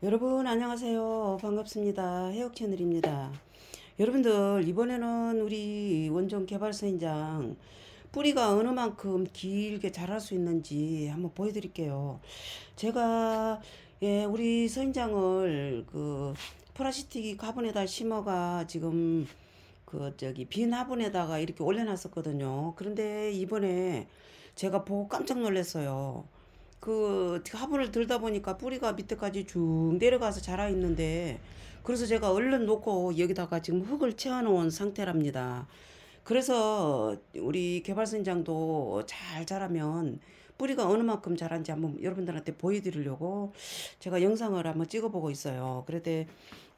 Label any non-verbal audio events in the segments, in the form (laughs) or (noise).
여러분 안녕하세요. 반갑습니다. 해역 채널입니다. 여러분들 이번에는 우리 원종 개발 선인장 뿌리가 어느 만큼 길게 자랄 수 있는지 한번 보여드릴게요. 제가 예, 우리 선인장을 그 플라스틱 화분에다 심어가 지금 그 저기 빈 화분에다가 이렇게 올려놨었거든요. 그런데 이번에 제가 보고 깜짝 놀랐어요. 그 화분을 들다 보니까 뿌리가 밑에까지 쭉 내려가서 자라 있는데 그래서 제가 얼른 놓고 여기다가 지금 흙을 채워 놓은 상태랍니다. 그래서 우리 개발선장도 잘 자라면 뿌리가 어느 만큼 자란지 한번 여러분들한테 보여드리려고 제가 영상을 한번 찍어보고 있어요. 그런데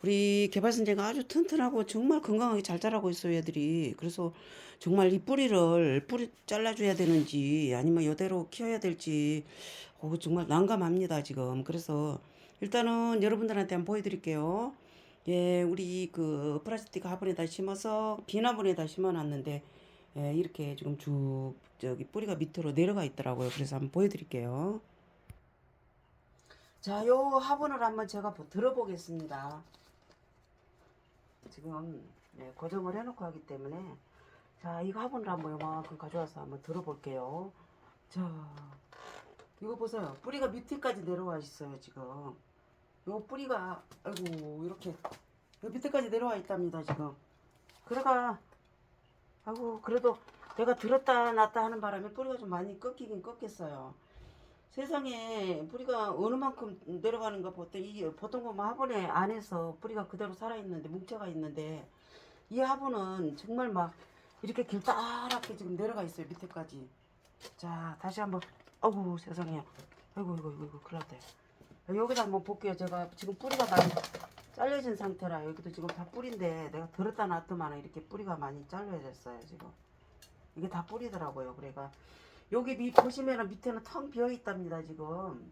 우리 개발선장가 아주 튼튼하고 정말 건강하게 잘 자라고 있어요, 애들이. 그래서 정말 이 뿌리를 뿌리 잘라줘야 되는지 아니면 이대로 키워야 될지 어, 정말 난감합니다, 지금. 그래서 일단은 여러분들한테 한번 보여드릴게요. 예, 우리 그 플라스틱 화분에다 심어서 빈 화분에다 심어놨는데 예, 이렇게 지금 쭉 저기 뿌리가 밑으로 내려가 있더라고요. 그래서 한번 보여드릴게요. 자, 요 화분을 한번 제가 보- 들어보겠습니다. 지금 네, 고정을 해놓고 하기 때문에 자, 이 화분을 한번 요만큼 가져와서 한번 들어볼게요. 자, 이거 보세요. 뿌리가 밑에까지 내려와 있어요, 지금. 요 뿌리가 아이고 이렇게 요 밑에까지 내려와 있답니다, 지금. 그래가 아이고 그래도 내가 들었다 놨다 하는 바람에 뿌리가 좀 많이 꺾이긴 꺾였어요. 세상에 뿌리가 어느 만큼 내려가는가 보통 이 보통 보면 화분에 안에서 뿌리가 그대로 살아 있는데 뭉쳐가 있는데 이 화분은 정말 막 이렇게 길다랗게 지금 내려가 있어요 밑에까지. 자 다시 한번 아이고 세상에 아이고 이거 이거 이거 큰일 났다. 여기다 한번 볼게요. 제가 지금 뿌리가 많이 잘려진 상태라 여기도 지금 다 뿌리인데 내가 들었다 놨더만 이렇게 뿌리가 많이 잘려졌어요 지금. 이게 다 뿌리더라고요. 그래가 여기 밑 보시면은 밑에는 텅 비어 있답니다 지금.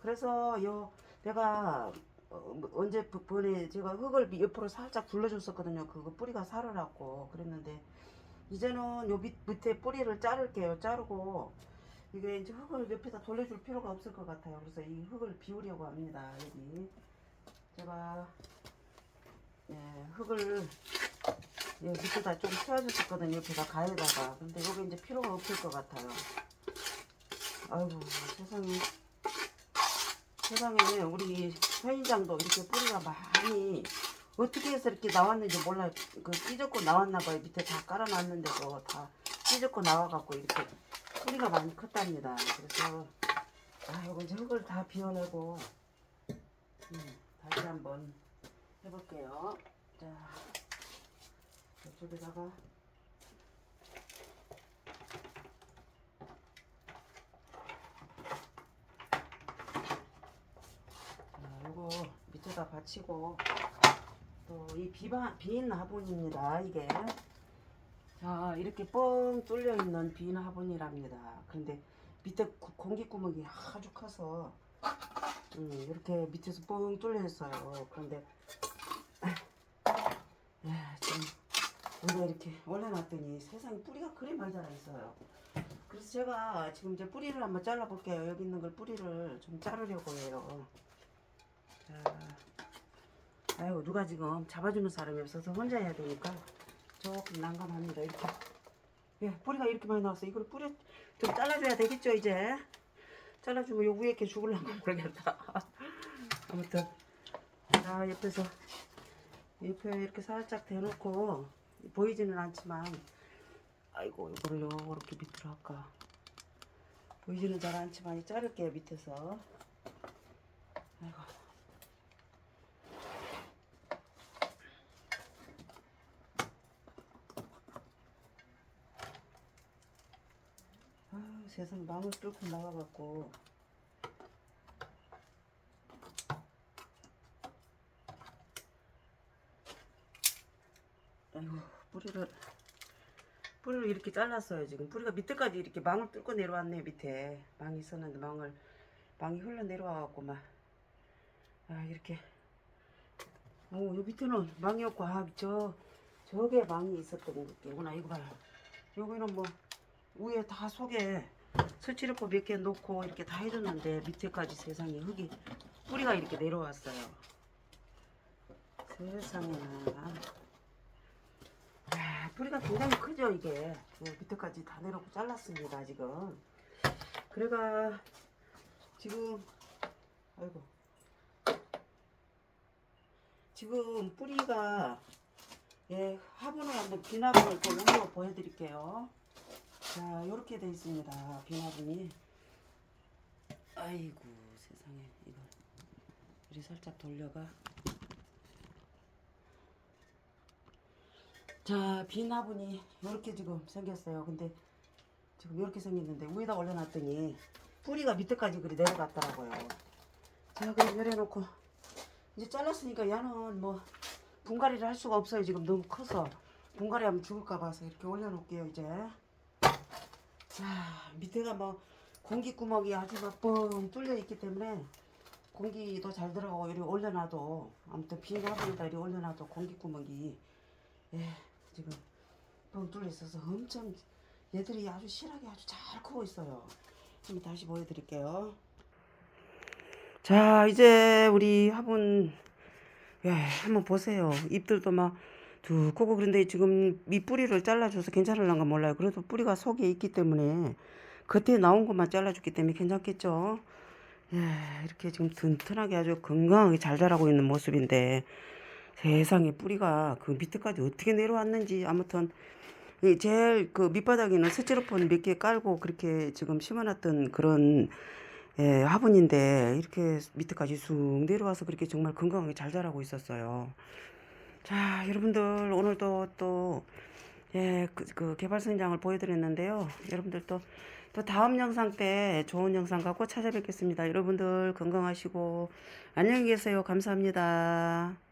그래서 요 내가 어, 언제 번에 제가 흙을 밑- 옆으로 살짝 둘러줬었거든요. 그거 뿌리가 살으라고 그랬는데 이제는 요 밑, 밑에 뿌리를 자를게요. 자르고 이게 이제 흙을 옆에다 돌려줄 필요가 없을 것 같아요. 그래서 이 흙을 비우려고 합니다. 여기 제가 예, 흙을 예, 밑에다 좀 채워줬었거든요. 옆에다 가에다가. 근데 여기 이제 필요가 없을 것 같아요. 아이고 세상에 세상에 우리 서인장도 이렇게 뿌리가 많이 어떻게 해서 이렇게 나왔는지 몰라요. 그 찢었고 나왔나 봐요. 밑에 다 깔아놨는데도 다 찢었고 나와갖고 이렇게 뿌리가 많이 컸답니다. 그래서 아 이거 이제 흙을 다 비워내고 음, 다시 한번 해볼게요. 자 이쪽에다가 자 요거 밑에다 받치고 또 이 비바 빈 화분입니다. 이게 자 이렇게 뻥 뚫려 있는 빈 화분이랍니다. 그런데 밑에 구- 공기 구멍이 아주 커서 음, 이렇게 밑에서 뻥 뚫려 있어요. 그런데 야, 지금 우리가 이렇게 올려놨더니 세상에 뿌리가 그리 많이 자라 있어요. 그래서 제가 지금 이제 뿌리를 한번 잘라 볼게요. 여기 있는 걸 뿌리를 좀 자르려고 해요. 자, 아유 누가 지금 잡아주는 사람이 없어서 혼자 해야 되니까 조금 난감합니다. 이렇게 예, 뿌리가 이렇게 많이 나왔어. 이걸 뿌리 좀 잘라줘야 되겠죠 이제. 잘라주면 요 위에 이렇게 죽을란가 모르겠다. (laughs) 아무튼 자 옆에서 옆에 이렇게 살짝 대놓고 보이지는 않지만 아이고 이거를 요렇게 밑으로 할까 보이지는 잘 않지만 이 자를게요 밑에서 아이고 아 세상 망을 뚫고 나와갖고. 아이고 뿌리를 뿌리를 이렇게 잘랐어요 지금. 뿌리가 밑에까지 이렇게 망을 뚫고 내려왔네 밑에. 망이 있었는데 망을 망이 흘러 내려와갖고 막. 아 이렇게. 어요 밑에는 망이 없고 아저 저게 망이 있었던 게구나 이거 봐요 여기는 뭐 위에 다 속에 설치력고 몇개 놓고 이렇게 다 해줬는데 밑에까지 세상에 흙이 뿌리가 이렇게 내려왔어요. 세상에나. 아, 뿌리가 굉장히 크죠 이게. 네, 밑에까지 다 내려고 잘랐습니다 지금. 그래가 지금 아이고 지금 뿌리가 예 화분을 한번 비나분을 또 올려 보여드릴게요. 자 이렇게 돼 있습니다 비나분이. 아이고 세상에 이거 이리 살짝 돌려가. 자 비나분이 이렇게 지금 생겼어요. 근데 지금 이렇게 생겼는데 위에다 올려놨더니 뿌리가 밑에까지 그리 내려갔더라고요. 자 그럼 열어놓고 이제 잘랐으니까 얘는 뭐 분갈이를 할 수가 없어요. 지금 너무 커서 분갈이 하면 죽을까 봐서 이렇게 올려놓을게요 이제. 자 밑에가 뭐 공기 구멍이 아주 막뻥 뚫려 있기 때문에 공기도 잘 들어가고 이렇게 올려놔도 아무튼 빈 화분에다 이렇게 올려놔도 공기 구멍이 예 지금 뻥 뚫려 있어서 엄청 얘들이 아주 실하게 아주 잘 크고 있어요. 좀 다시 보여드릴게요. 자 이제 우리 화분 예, 한번 보세요. 잎들도 막 두껍고 그런데 지금 밑뿌리를 잘라줘서 괜찮을런가 몰라요. 그래도 뿌리가 속에 있기 때문에 겉에 나온 것만 잘라줬기 때문에 괜찮겠죠. 예, 이렇게 지금 튼튼하게 아주 건강하게 잘 자라고 있는 모습인데 세상에 뿌리가 그 밑에까지 어떻게 내려왔는지 아무튼 이 제일 그 밑바닥에는 스티로폼 몇 개 깔고 그렇게 지금 심어놨던 그런 예, 화분인데 이렇게 밑에까지 쑥 내려와서 그렇게 정말 건강하게 잘 자라고 있었어요. 자, 여러분들 오늘도 또 예, 그, 그 개발선장을 보여드렸는데요. 여러분들 또, 또 다음 영상 때 좋은 영상 갖고 찾아뵙겠습니다. 여러분들 건강하시고 안녕히 계세요. 감사합니다.